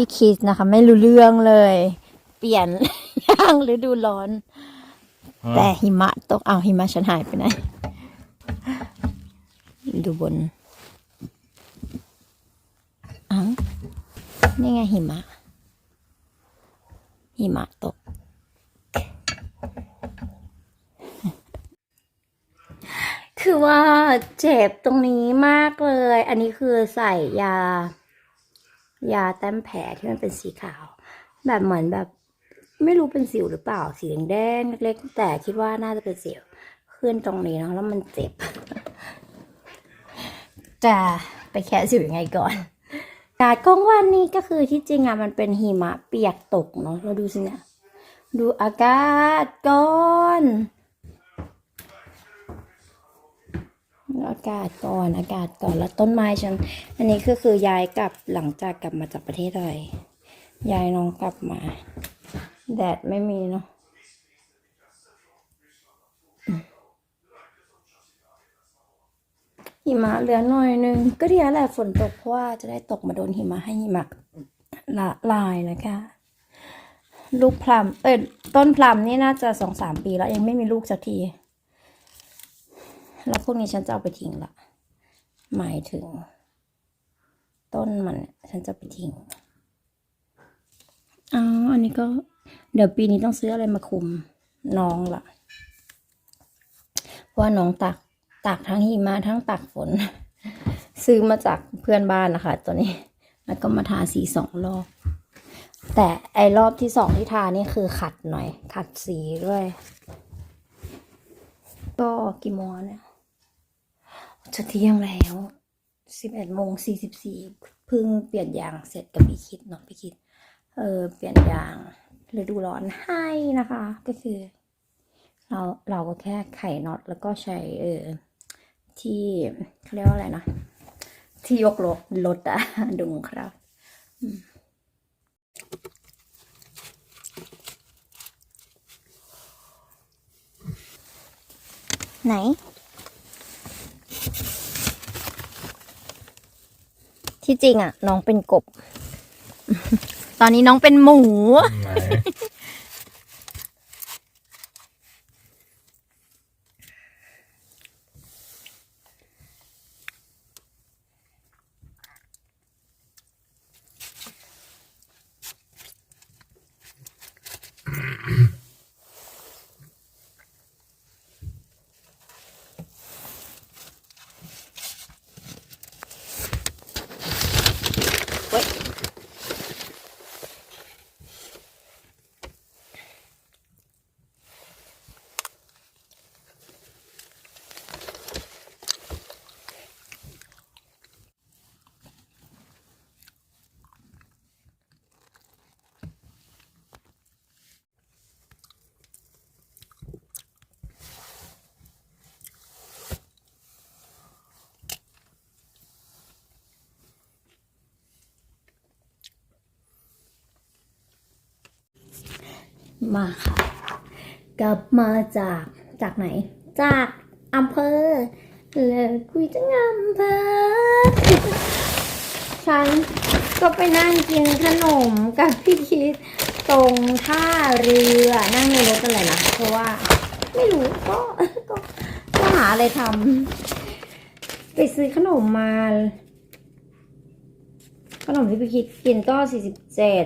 พี่คิดนะคะ ไม่รู้เรื่องเลย เปลี่ยนย่างฤดูร้อน แต่หิมะตกเอาวหิมะฉันหายไปไหน ดูบนอ้าวนี่ไงหิมะ หิมะตก คือว่าเจ็บตรงนี้มากเลย อันนี้คือใส่ยา ยาแต้มแผลที่มันเป็นสีขาว แบบเหมือนแบบ ไม่รู้เป็นสิวหรือเปล่าสีแดงเล็กๆแต่คิดว่าน่าจะเป็นสิวขึ้นตรงนี้เนอะแล้วมันเจ็บจะไปแคะสิวยังไงก่อนอากาศกลางวันนี้ก็คือที่จริงอะมันเป็นหิมะเปียกตกเนาะเราดูสิเนี่ยดูอากาศก่อนดู อากาศก่อนอากาศก่อนแล้วต้นไม้ฉัน อันนี้ก็คือย้ายกลับหลังจากกลับมาจากประเทศไทยย้ายน้องกลับมา แดดไม่มีเนาะหิมะเหลือหน่อยนึง ก็ดีแล้วแหละฝนตกเพราะว่าจะได้ตกมาโดนหิมะให้หิมะละลายนะคะลูกพลัมเออต้นพลัมนี่น่าจะสองสามปีแล้วยังไม่มีลูกสักที แล้วพวกนี้ฉันจะเอาไปทิ้งละหมายถึง ต้นมันฉันจะไปทิ้งอ๋ออันนี้ก็ เดี๋ยวปีนี้ต้องซื้ออะไรมาคุมน้องละเพราะว่าน้องตักตักทั้งหิมะทั้งตักฝน ซื้อมาจากเพื่อนบ้านนะคะตัวนี้ แล้วก็มาทาสีสองรอบ แต่ไอรอบที่สองที่ทานี่คือขัดหน่อย ขัดสีด้วย ก็กี่โมงเนี่ย จะเที่ยงแล้วสิบเอ็ดโมงสี่สิบสี่เพิ่งเปลี่ยนยางเสร็จกับพี่คิดเนาะพี่คิด เออ เปลี่ยนยางฤดูร้อนให้นะคะ ก็คือ เราเราก็แค่ไขน็อตแล้วก็ใช้เออที่เขาเรียกว่าอะไรนะที่ยกรถรถอะดุงครับไหน ที่จริงอะ น้องเป็นกบ ตอนนี้น้องเป็นหมู ไหน มาค่ะ กลับมาจากจากไหน จากอำเภอเลยคุยจังอำเภอฉันก็ไปนั่งกินขนมกับพี่คิดตรงท่าเรือนั่งในรถอะไรนะเพราะว่า ไม่รู้ก็ก็ก็หาอะไรทำไปซื้อขนมมา ขนมที่พี่คิดกินก็สี่สิบเจ็ด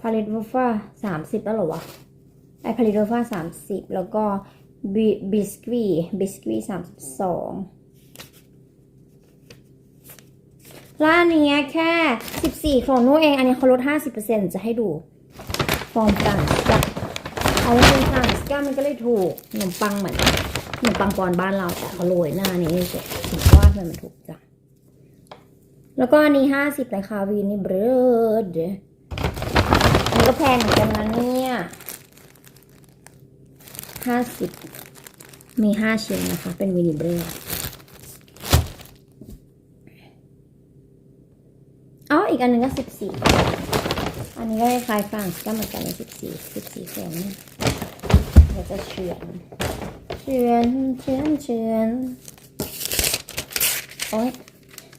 พาเลตวอฟฟ้าสามสิบแล้วหรอวะ ไอพาริโดฟาสามสิบแล้วก็บิสกี้บิสกี้สามสิบสองร้านนี้แค่สิบสี่ของนู้นเอง อันนี้เขาลดห้าสิบเปอร์เซ็นจะให้ดู ฟอร์มฟรังส์จ้ะเอาไว้เป็นฟรังสก้ามันก็เลยถูกขนมปังเหมือนขนมปังปอนบ้านเราแต่เขาโรยหน้านี้เฉยถึงว่าทำไมมันถูกจ้ะแล้วก็อันนี้ห้าสิบเลยค่ะวีนี่เบรดอันก็แพงเหมือนกันนะเนี่ย ห้าสิบมีห้าชิ้นนะคะ เป็นวินิเบรอ๋ออีกอันหนึงก็สิบสี่อันนี้ก็คล้ายฟรังก็เหมือนกันเลยสิบสี่สิบสี่เซนเดี๋ยวจะเฉือนเฉือนเฉือนเฉือนโอ้ย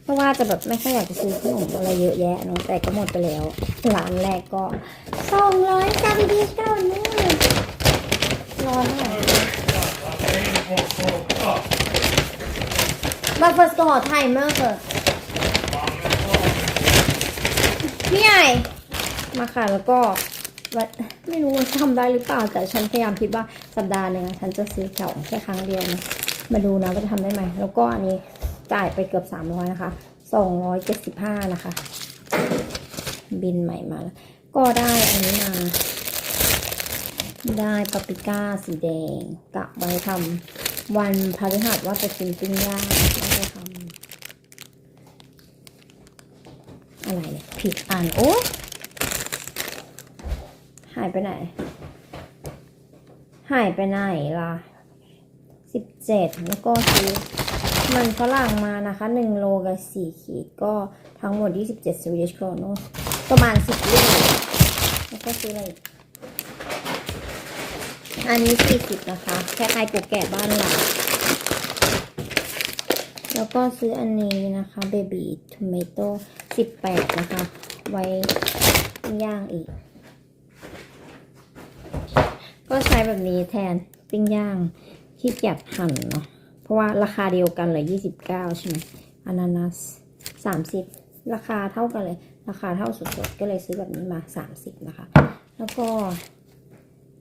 เพราะว่าจะแบบไม่ค่อยอยากจะซื้อขนมอะไรเยอะแยะเนาะแต่ก็หมดไปแล้วร้านแรกก็สองร้อยจำดีเก้านี่ ร้อนมากมาเฟิร์สก็หอไทยมากเลยพี่ใหญ่มาค่ะแล้วก็ไม่รู้ว่าทำได้หรือเปล่าแต่ฉันพยายามคิดว่าสัปดาห์หนึ่งฉันจะซื้อเก่าแค่ครั้งเดียวนะมาดูนะว่าจะทำได้ไหมแล้วก็อันนี้จ่ายไปเกือบสามร้อยนะคะสองร้อยเจ็ดสิบห้านะคะ บินใหม่มาแล้วก็ได้อันนี้มา ได้ปาปริก้าสีแดงกะไว้ทำวันพฤหัสว่าจะกินปิ้งย่างก็จะทำอะไรเนี่ยผิดอ่านโอ้หายไปไหน หายไปไหนล่ะสิบเจ็ดแล้วก็ซื้อมันฝรั่งมานะคะหนึ่งโลกับสี่ขีดก็ทั้งหมดยี่สิบเจ็ดสวีดิชโครโนประมาณสิบลูกแล้วก็ซื้ออะไร อันนี้สี่สิบนะคะแค่ใครกูกแก่บ้านเราแล้วก็ซื้ออันนี้นะคะเบบี้ท m เมโต้สิบแปดนะคะ ไว้ย่างอีก ก็ใช้แบบนี้แทนปิ้งย่างที่เกียจหั่นเนาะเพราะว่าราคาเดียวกันเลยยี่สิบเก้าใช่ไหมอนานัสสามสิบราคาเท่ากันเลย ราคาเท่าสดๆ ก็เลยซื้อแบบนี้มาสามสิบนะคะ แล้วก็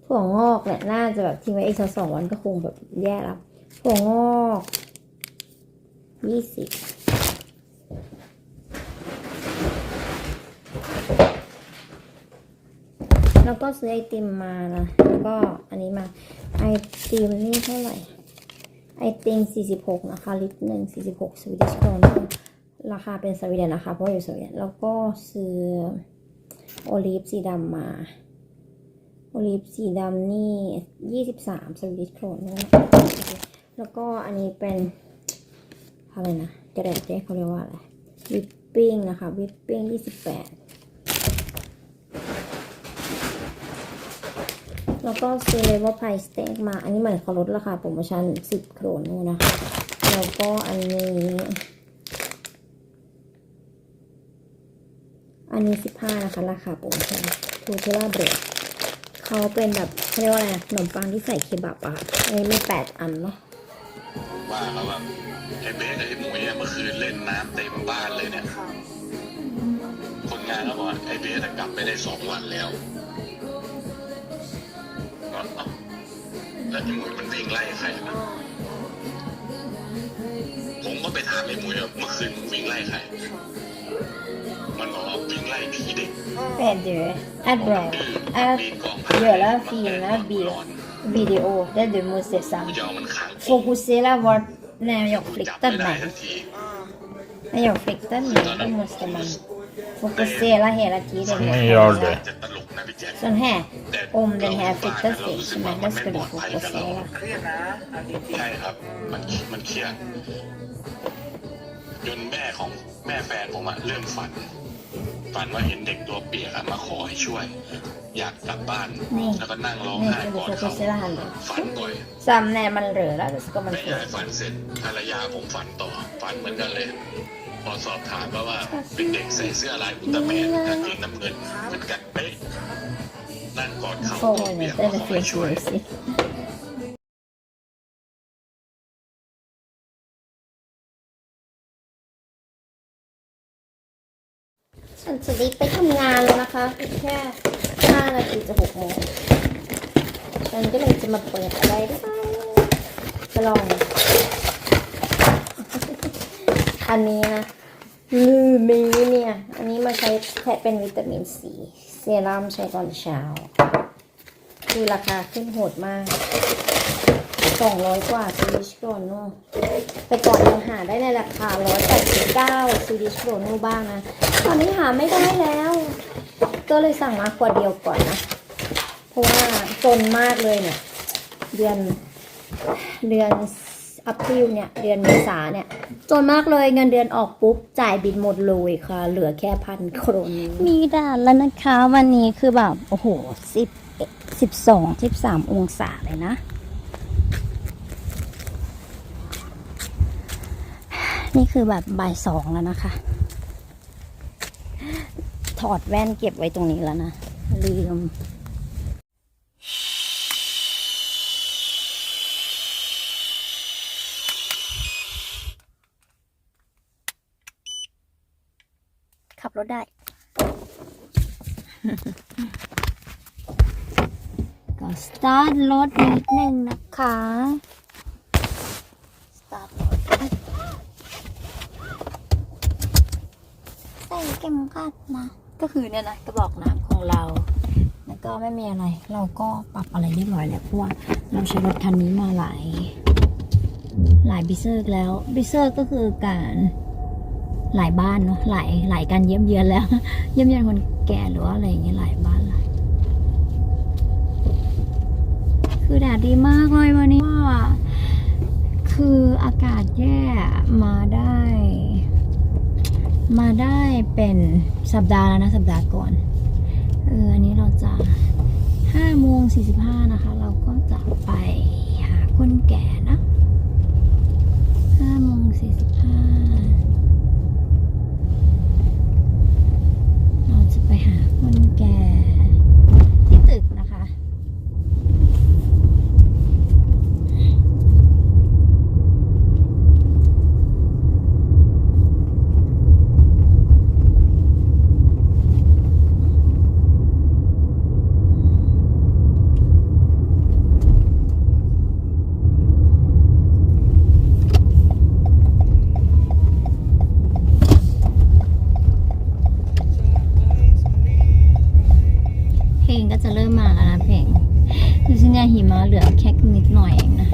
ถั่วงอกเนี่ยน่าจะแบบทิ้งไว้อีกสักสองวันก็คงแบบแย่แล้วถั่วงอกยี่สิบแล้วก็ซื้อไอติมมานะแล้วก็อันนี้มาไอติมนี่เท่าไหร่ ไอติม46นะคะ ลิตรหนึ่ง46สวีดิชโครนราคาเป็นสวีเดนนะคะ เพราะว่าอยู่สวีเดนแล้วก็ซื้อโอลีฟสีดำมา โอลีฟสีดำนี่23สวีดิชโครนแล้วก็อันนี้เป็นอะไรนะกระดาษเจ๊เขาเรียกว่าอะไรวิปปิ้งนะคะ วิปปิ้ง28แล้วก็ซื้อเลเวลไพรสเต็กมา อันนี้เหมือนเขาลดราคาโปรโมชั่น10โครนนู่นนะคะแล้วก็อันนี้ อันนี้15นะคะ ราคาโปรโมชั่นทูเทล่าเบรด เขาเป็นแบบเขาเรียกว่าอะไรนะขนมปังที่ใส่เคบับอะค่ะอันนี้มี8อันเนาะว่าแล้วแบบไอ้เบสกับไอ้หมวยเนี่ยเมื่อคืนเล่นน้ำเต็มบ้านเลยเนี่ย คนงานก็บอกว่าไอ้เบสอะกลับไปได้สองวันแล้วก็เอ้าแล้วไอ้หมวยมันวิ่งไล่ใครนะผม ก็ไปถามไอ้หมวยว่าเมื่อคืนมึงวิ่งไล่ใคร มันบอกว่าวิ่งไล่ผีเด็ก Peder, är bra. ดื้อ Att ปีนกอง göra fina bil, ร้อน video där du måste กู sam จะเอามันขัง fokusera vart när jag จับ flyttar ไม่ได้ mig. ทันที När jag flyttar mig då måste man fokusera hela tiden. Som man gör det. จะตลกนะพี่แจ๊ค Sån här, แต่ om den här เรา flyttar เรา sig, รู้ สึก så ว่า man มัน då ไม่ ska ป du ลอดภัยกับเรา fokusera. เครียดนะเอาจริงใช่ครับ มันมันเครียดจนแม่ของแม่แฟนผมอะเริ่มฝัน ฝันว่าเห็นเด็กตัวเปียกอะมาขอให้ช่วย อยากกลับบ้านนี่แล้วก็นั่งร้อง Nu ไห้ ska ก่อน du เขา fokusera här nu. ฝันบ่อย Sam när man rör då ska man แม่ få. ยายฝันเสร็จภรรยาผมฝันต่อฝันเหมือนกันเลย พอสอบถามว่าว่าเป็นเด็กใส่เสื้อลายอุลตร้าแมนกางเกงน้ำเงินเหมือนกันเป๊ะนั่งกอดเขาตัวเปียก Fånet มา eller ขอให้ช่วย fel musik. ฉันจะรีบไปทำงานแล้วนะคะอีกแค่5นาทีจะ6โมงฉันก็เลยจะมาเปิดอะไรได้บ้างจะลอง อันนี้นะ ลืมมีเนี่ย อันนี้มาใช้แทนเป็นวิตามินซีเซรั่มใช้ตอนเช้า คือราคาขึ้นโหดมาก200กว่าสวิชโรโนแต่ก่อนยังหาได้ในราคา189สวิชโรโนบ้างนะ ตอนนี้หาไม่ได้แล้ว ก็เลยสั่งมาขวดเดียวก่อนนะ เพราะว่าจนมากเลยเนี่ย เดือนเดือน อัพริลเนี่ยเดือนเมษาเนี่ยจนมากเลยเงินเดือนออกปุ๊บ จ่ายบินหมดเลยค่ะ เหลือแค่พันโครนมีด่านแล้วนะคะวันนี้คือแบบ โอ้โหสิบสิบสองสิบสามองศาเลยนะ นี่คือแบบบ่ายสองแล้วนะคะ ถอดแว่นเก็บไว้ตรงนี้แล้วนะ ลืม รถได้ ก็สตาร์ทรถนิดนึงนะคะ สตาร์ทรถใส่เข็มขัดนะ ก็คือเนี่ยนะกระบอกน้ำของเรา แล้วก็ไม่มีอะไร เราก็ปรับอะไรเรียบร้อยแล้วเพราะว่าเราใช้รถคันนี้มาหลาย หลายบิเซอร์แล้วบิเซอร์ก็คือการ หลายบ้านเนาะหลายหลายการเยี่ยมเยือนแล้ว เยี่ยมเยือนคนแก่หรือว่าอะไรอย่างเงี้ยหลายบ้านหลายคือแดดดีมากเลยวันนี้ว่าคืออากาศแย่มาได้ มาได้เป็นสัปดาห์แล้วนะ สัปดาห์ก่อนเอออันนี้เราจะห้าโมงสี่สิบห้านะคะ เราก็จะไปหาคนแก่นะห้าโมงสี่สิบห้า ไปหาคนแก่ ลงก็จะเริ่มมาแล้วนะเพลงดูสิเนี่ยหิมะเหลือแค่นิดหน่อยเองนะ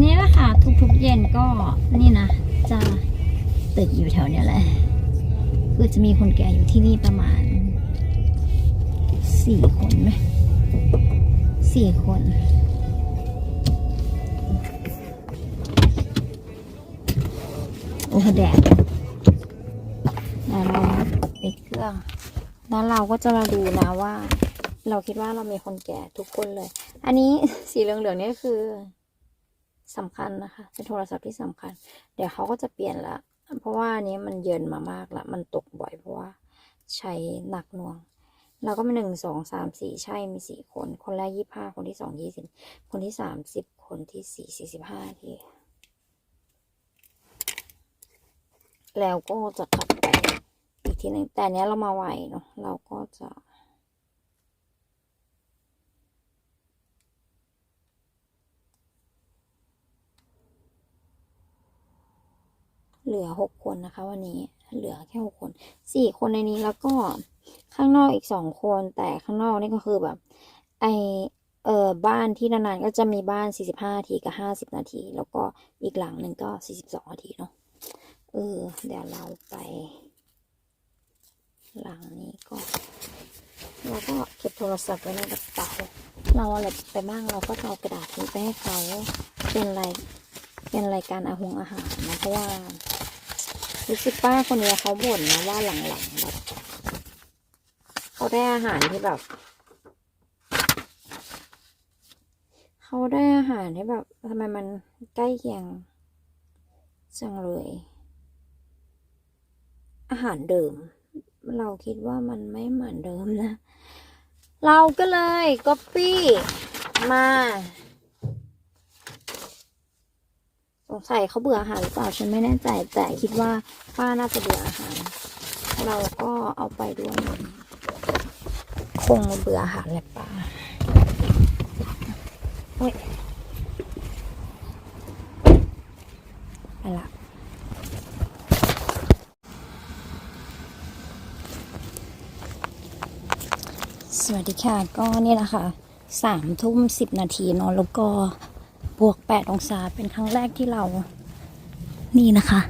นี่แหละค่ะทุกๆเย็นก็นี่นะ จะตึกอยู่แถวเนี้ยแหละคือจะมีคนแก่อยู่ที่นี่ประมาณสี่คนไหมสี่คนโอ้โหแดดแล้วเปิดเครื่อง แล้วเราก็จะมาดูนะว่า เราคิดว่าเรามีคนแก่ทุกคนเลย อันนี้สีเหลืองๆนี่คือสำคัญนะคะ เป็นโทรศัพท์ที่สำคัญ เดี๋ยวเขาก็จะเปลี่ยนละ เพราะว่าอันนี้มันเยินมามากละ มันตกบ่อยเพราะว่าใช้หนักหน่วง เราก็มีหนึ่งสองสามสี่ใช่มีสี่คน คนแรกยี่ห้าคนที่สองยี่สิบคนที่สามสิบคนที่สี่สี่สิบห้าที แล้วก็จะกลับไป กทีหนึ่งแต่เนี้ยเรามาไหวเนาะเราก็จะเหลือหกคนนะคะ วันนี้เหลือแค่หกคนสี่คนในนี้แล้วก็ข้างนอกอีกสองคนแต่ข้างนอกนี่ก็คือแบบ ไอเออบ้านที่นานๆก็จะมีบ้านสี่สิบห้านาทีกับห้าสิบนาที แล้วก็อีกหลังหนึ่งก็สี่สิบสองนาทีเนาะเออเดี๋ยวเราไป หลังนี้ก็แล้วก็เก็บโทรศัพท์ไว้ในกระเป๋าเราอะไรไปบ้างเราก็เอากระดาษนี้ไปให้เขาเป็นรายเป็นรายการอาหงอาหารนะเพราะว่ารู้สึกป้าคนนี้เขาบ่นนะว่าหลังๆแบบเขาได้อาหารที่แบบเขาได้อาหารที่แบบทำไมมันใกล้เคียงจังเลย อาหารเดิม เราคิดว่ามันไม่เหมือนเดิมนะ เราก็เลยก๊อปปี้มาสงสัยเขาเบื่ออาหารหรือเปล่าฉันไม่แน่ใจ แต่คิดว่าป้าน่าจะเบื่ออาหาร เราก็เอาไปด้วย คงเบื่ออาหารแหละป้าเฮ้ยไปละ สวัส ดีค่ะก็นี่แหละค่ะสามทุ่มสิบนาทีเนาะแล้วก็บวกแปดองศาเป็นครั้งแรกที่เรา นี่นะคะ